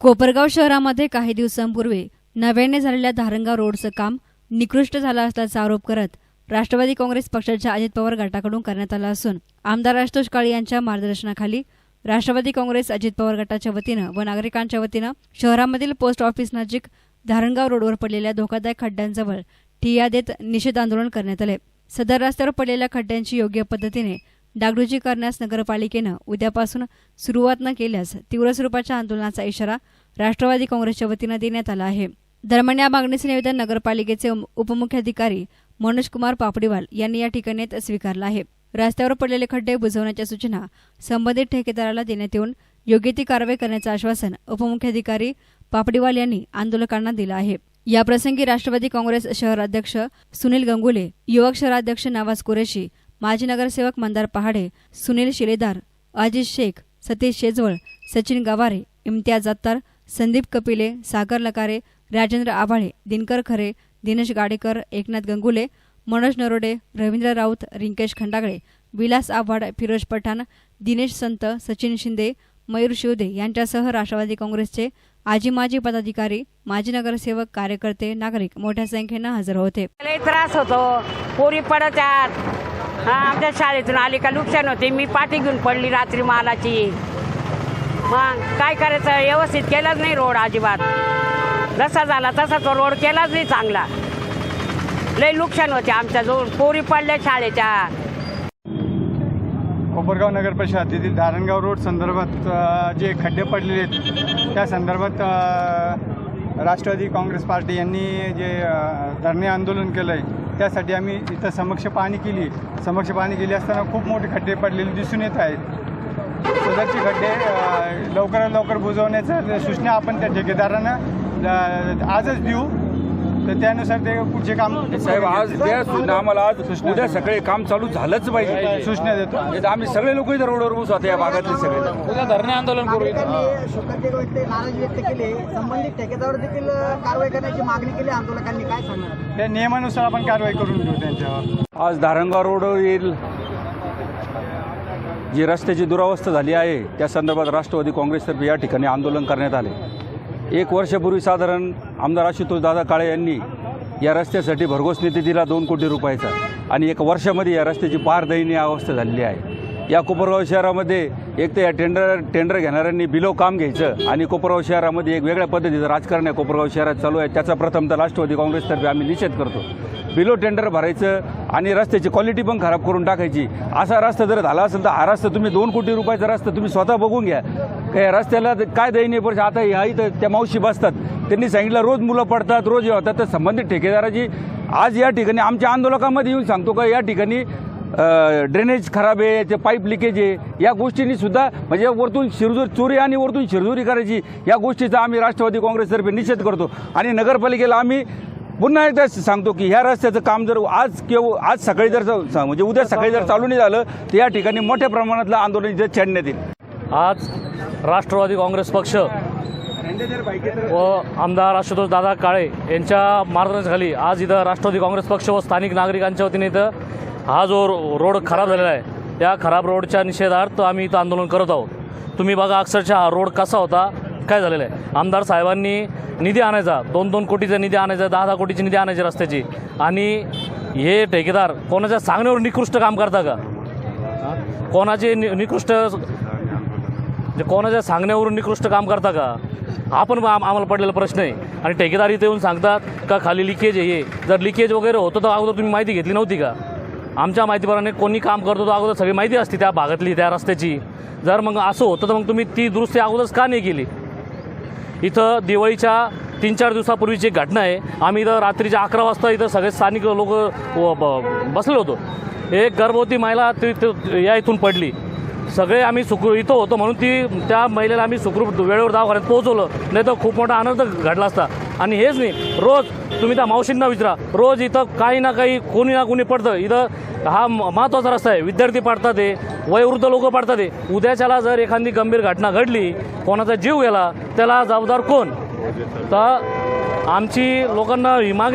कोपरगाव शहरामध्ये काही दिवसांपूर्वी नव्याने झालेल्या धारणगाव रोडचं काम निकृष्ट झालं असल्याचा आरोप करत राष्ट्रवादी काँग्रेस पक्षाच्या अजित पवार गटाकडून करण्यात आला असून आमदार आशुतोष काळे यांच्या मार्गदर्शनाखाली राष्ट्रवादी काँग्रेस अजित पवार गटाच्या वतीनं व नागरिकांच्या वतीनं शहरामधील पोस्ट ऑफिस नजीक धारणगाव रोडवर पडलेल्या धोकादायक खड्ड्यांजवळ ठिय्या देत निषेध आंदोलन करण्यात आले. सदर रस्त्यावर पडलेल्या खड्ड्यांची योग्य पद्धतीने डागडुजी करण्यास नगरपालिकेनं उद्यापासून सुरुवात न केल्यास तीव्र स्वरूपाच्या आंदोलनाचा इशारा राष्ट्रवादी काँग्रेसच्या वतीनं देण्यात आला आहे. दरम्यान या मागणीचे निवेदन नगरपालिकेचे उपमुख्याधिकारी मनोज कुमार पापडीवाल यांनी या ठिकाणी स्वीकारलं आहे. रस्त्यावर पडलेले खड्डे बुजवण्याच्या सूचना संबंधित ठेकेदाराला देण्यात येऊन योग्य ती कारवाई करण्याचं आश्वासन उपमुख्याधिकारी पापडीवाल यांनी आंदोलकांना दिलं आहे. याप्रसंगी राष्ट्रवादी काँग्रेस शहर अध्यक्ष सुनील गंगुले युवक शहराध्यक्ष नवाज कुरेशी माजी नगरसेवक मंदार पहाडे सुनील शिलेदार अजित शेख सतीश शेजवळ सचिन गवारे इम्तियाज अत्तार संदीप कपिले सागर लकारे राजेंद्र आभाळे दिनकर खरे दिनेश गाडेकर एकनाथ गंगुले मनोज नरोडे रवींद्र राऊत रिंकेश खंडागळे विलास आव्हाड फिरोज पठाण दिनेश संत सचिन शिंदे मयूर शिवदे यांच्यासह राष्ट्रवादी काँग्रेसचे आजी माजी पदाधिकारी माजी नगरसेवक कार्यकर्ते नागरिक मोठ्या संख्येनं हजर होते. त्रास होतो. पोरी पडतात हा आमच्या शाळेतून आली का नुकसान होते. मी पाठी घेऊन पडली रात्री मालाची. मग काय करायचं? व्यवस्थित केलाच नाही रोड अजिबात. जसा झाला तसा तो रोड केलाच नाही चांगला. लय नुकसान होते आमच्या जवळ. पोरी पडल्या शाळेच्या. कोपरगाव नगर परिषद येथील धारणगाव रोड संदर्भात जे खड्डे पडलेले आहेत त्या संदर्भात राष्ट्रवादी काँग्रेस पार्टी यांनी जे धरणे आंदोलन केलं आहे त्यासाठी आम्ही इथं समक्ष पाहणी केली. समक्ष पाहणी केली असताना खूप मोठे खड्डे पडलेले दिसून येत आहेत. सदरचे खड्डे लवकरात लवकर बुजवण्याच्या सूचना आपण त्या ठेकेदारांना आजच देऊ. तर त्यानुसार ते पुढचे काम साहेब आज द्या सूचना आम्हाला आज उद्या सकाळी काम चालू झालंच पाहिजे. सूचना देतो. आम्ही सगळे लोक इथं रोडवर बसू आता या भागातले सगळे. उद्या धरणे आंदोलन करू व्यक्त नाराजी व्यक्त केली. संबंधित ठेकेदार देखील कारवाई करण्याची मागणी केली. आंदोलकांनी काय सांगणार? त्या नियमानुसार आपण कारवाई करून घेऊ त्यांच्यावर. आज धारणगाव रोडवरील जी रस्त्याची दुरावस्था झाली आहे त्या संदर्भात राष्ट्रवादी काँग्रेसतर्फे या ठिकाणी आंदोलन करण्यात आले. एक वर्षापूर्वी साधारण आमदार आशुतोष दादा काळे यांनी या रस्त्यासाठी भरघोस निधी दिला दोन कोटी रुपयाचा. आणि एक वर्षामध्ये या रस्त्याची पार दयनीय अवस्था झालेली आहे. या कोपरगाव शहरामध्ये एक तर या टेंडर टेंडर घेणाऱ्यांनी बिलो काम घ्यायचं आणि कोपरगाव शहरामध्ये एक वेगळ्या पद्धतीचं राजकारण या कोपरगाव शहरात चालू आहे. त्याचा प्रथम तर राष्ट्रवादी काँग्रेसतर्फे आम्ही निषेध करतो. बिलो टेंडर भरायचं आणि रस्त्याची क्वालिटी पण खराब करून टाकायची. असा रस्ता जर झाला असेल तर हा रस्ता तुम्ही दोन कोटी रुपयाचा रस्ता तुम्ही स्वतः बघून घ्या. काय रस्त्याला काय दयनीय परिस्थिती आता ह्या इथं त्या मावशी बसतात. त्यांनी सांगितलं रोज मुलं पडतात रोज हे होतात. तर संबंधित ठेकेदाराची आज या ठिकाणी आमच्या आंदोलकामध्ये येऊन सांगतो का या ठिकाणी ड्रेनेज खराब आहे ते पाईप लिकेज आहे. या गोष्टींनी सुद्धा म्हणजे वरतून शिरजूर चोरी आणि वरतून शिरजोरी करायची या गोष्टीचा आम्ही राष्ट्रवादी काँग्रेसतर्फे निषेध करतो. आणि नगरपालिकेला आम्ही पुन्हा एकदा सांगतो की ह्या रस्त्याचं काम जर आज किंवा आज सकाळी जर म्हणजे उद्या सकाळी जर चालू नाही झालं तर या ठिकाणी मोठ्या प्रमाणातलं आंदोलन इथं छेडण्यात येईल. आज राष्ट्रवादी काँग्रेस पक्ष व आमदार आशुतोष दादा काळे यांच्या मार्गदर्शनाखाली आज इथं राष्ट्रवादी काँग्रेस पक्ष व स्थानिक नागरिकांच्या वतीने इथं हा जो रोड खराब झालेला आहे त्या खराब रोडच्या निषेधार्थ आम्ही इथं आंदोलन करत आहोत. तुम्ही बघा अक्षरशः हा रोड कसा होता काय झालेला आहे? आमदार साहेबांनी निधी आणायचा दोन दोन कोटीचा निधी आणायचा दहा दहा कोटीची निधी आणायची रस्त्याची. आणि हे ठेकेदार कोणाच्या सांगण्यावर निकृष्ट काम करता का? कोणाचे नि निकृष्ट म्हणजे कोणाच्या सांगण्यावरून निकृष्ट काम करता का? हा पण आम आम्हाला पडलेला प्रश्न आहे. आणि ठेकेदार इथे येऊन सांगतात का खाली लिकेज आहे जर लिकेज वगैरे होतं तर अगोदर तुम्ही माहिती घेतली नव्हती का? आमच्या माहितीप्रमाणे कोणी काम करतो तर अगोदर सगळी माहिती असते त्या भागातली त्या रस्त्याची. जर मग असं होतं तर मग तुम्ही ती दुरुस्ती अगोदरच का नाही केली? इथं दिवाळीच्या तीन चार दिवसापूर्वीची एक घटना आहे. आम्ही इथं रात्रीच्या अकरा वाजता इथं सगळे स्थानिक लोक बसले होतो. एक गर्भवती महिला ती- या इथून पडली. सगळे आम्ही सुखरूप इथं होतो म्हणून ती त्या महिलेला आम्ही सुखरूप वेळेवर दवाखान्यात पोहोचवलं. नाही तर खूप मोठा आनंद घडला असता. आणि हेच नाही रोज तुम्ही त्या मावशींना विचारा. रोज इथं काही ना काही कोणी ना कोणी पडतं. इथं हा म- महत्त्वाचा रस्ता आहे. विद्यार्थी पाडतात आहे वयोवृद्ध लोक पाडतात आहे उद्याच्याला जर एखादी गंभीर घटना घडली कोणाचा जीव गेला त्याला जबाबदार कोण? तर आमची लोकांना ही माग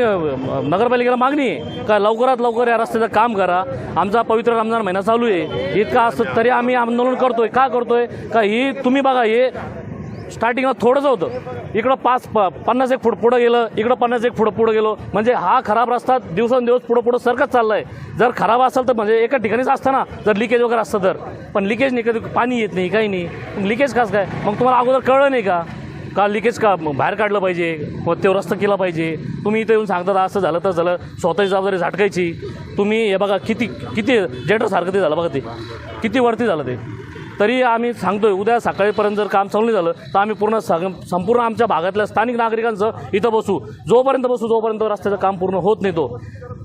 नगरपालिकेला मागणी आहे का लवकरात लवकर या रस्त्याचं काम करा. आमचा पवित्र रमजान महिना चालू आहे. इतका असं तरी आम्ही आंदोलन करतोय. का करतोय? का ही तुम्ही बघा हे स्टार्टिंगला थोडंसं होतं. इकडं पाच प पन्नास एक फूट पुढं गेलं इकडं पन्नास एक फूट पुढं गेलो. म्हणजे हा खराब रस्ता दिवसेंदिवस पुढं पुढं सरकत चालला आहे जर खराब असेल तर म्हणजे एका ठिकाणीच असतं ना जर लिकेज वगैरे असतं तर. पण लिकेज नाही कधी पाणी येत नाही काही नाही. लिकेज कसं काय? मग तुम्हाला अगोदर कळलं नाही का? का लिकेज का मग बाहेर काढलं पाहिजे? हो, मग रस्ता केला पाहिजे. तुम्ही इथं येऊन सांगता असं झालं तर झालं. स्वतःची जबाबदारी झाटकायची. तुम्ही हे बघा किती किती जेटरसारखं ते झालं बघा ते. किती वरती झालं ते. तरी आम्ही सांगतोय उद्या सकाळीपर्यंत जर काम चालू नाही झालं तर आम्ही पूर्ण सग संपूर्ण आमच्या भागातल्या स्थानिक नागरिकांचं इथं बसू. जोपर्यंत बसू जोपर्यंत रस्त्याचं काम पूर्ण होत नाही तो.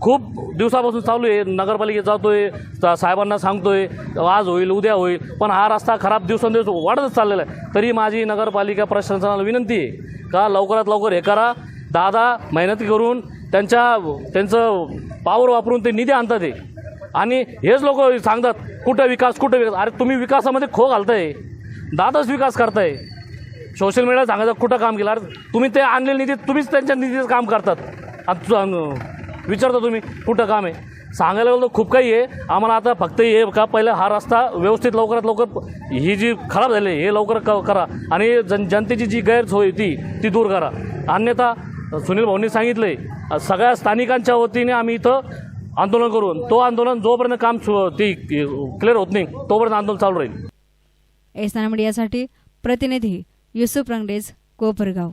खूप दिवसापासून चालू आहे. नगरपालिकेत जातोय. सा- साहेबांना सांगतोय आज होईल उद्या होईल पण हा रस्ता खराब दिवसेंदिवस वाढतच चाललेला आहे. तरी माझी नगरपालिका प्रशासनाला विनंती आहे का लवकरात लवकर हे करा. दादा मेहनत करून त्यांच्या त्यांचं पावर वापरून ते निधी आणतात ते आणि हेच लोक सांगतात कुठं विकास कुठं विकास? अरे तुम्ही विकासामध्ये खो घालताय. दादाच विकास करताय. सोशल मीडिया सांगायचं कुठं काम केलं? अरे तुम्ही ते आणलेले निधी तुम्हीच त्यांच्या निधीचं काम करतात. आणि विचारता तुम्ही कुठं काम आहे? सांगायला गेलं तर खूप काही आहे. आम्हाला आता फक्त हे का पहिलं हा रस्ता व्यवस्थित लवकरात लवकर ही जी खराब झाली हे लवकर क- करा. आणि जन जनतेची जी गैरसोय ती ती दूर करा. अन्यथा सुनील भाऊंनी सांगितलंय सगळ्या स्थानिकांच्या वतीने आम्ही इथं आंदोलन करून तो आंदोलन जोपर्यंत काम सु- ती क्लिअर होत नाही तोपर्यंत आंदोलन चालू राहील. एसना मीडियासाठी प्रतिनिधी युसुफ रंगडेज कोपरगाव.